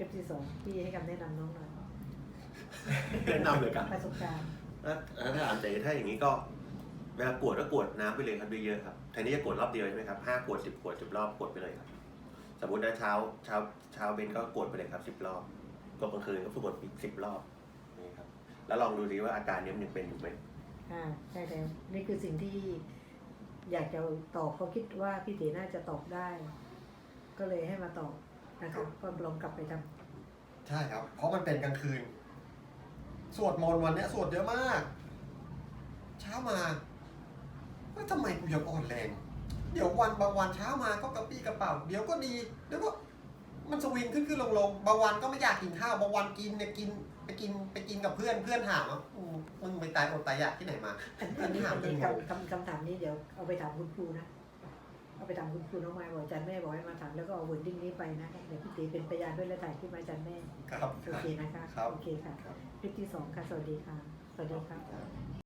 ลิปที่สองพี่ให้คำแนะนำน้องหน่อยแนะนำเลยครับประสบการณ์แล้วแล้วถ้าถามเจถ้าอย่างนี้ก็เวลากวดก็กวดน้ำไปเลยครับเยอะๆครับแทนที่จะกวดรอบเดียวใช่ไหมครับห้ากวดสิบกวดสิบรอบกวดไปเลยครับ สมมติว่าเช้าเช้าเช้าเบนก็กวดไปเลยครับสิบรอบก็กลางคืนก็ฝึกกวดอีกสิบรอบนี่ครับ แล้วลองดูดีว่าอาการนี้มันยังเป็นอยู่ไหมอ่าใช่แล้วนี่คือสิ่งที่อยากจะตอบเขาคิดว่าพี่ตีน่าจะตอบได้ ก็เลยให้มาตอบ นะครับก็ลองกลับไปทำใช่ครับ เพราะมันเป็นกลางคืน สวดมนต์วันเนี้ยสวดเยอะมาก เช้ามาเฮ้ยทำไมกูยังอ่อนแรง เดี๋ยววันบางวันเช้ามาก็กระปี้กระเป๋า เดี๋ยวก็ดี เดี๋ยวก็มันสวิงขึ้นขึ้นลงลงบางวันก็ไม่อยากกินข้าวบางวันกินเนี่ยกินไปกินไปกินกับเพื่อนเพื่อนถามว่าอืมมึงไปตายอดตายอยากที่ไหนมาอันอันนี้ถามอันเป็นนี้งงคำคำคำถามนี้เดี๋ยวเอาไปถามคุณครูนะ เอาไปถามคุณครูน้องไม้บอกอาจารย์แม่บอกให้มาถามแล้วก็เอาวอร์ดิ้งนี้ไปนะเดี๋ยวพี่ตีเป็นพยานด้วยและถ่ายคลิปมาอาจารย์แม่ครับ โอเคนะคะครับโอเคค่ะครับ คลิปที่สองค่ะสวัสดีค่ะสวัสดีค่ะ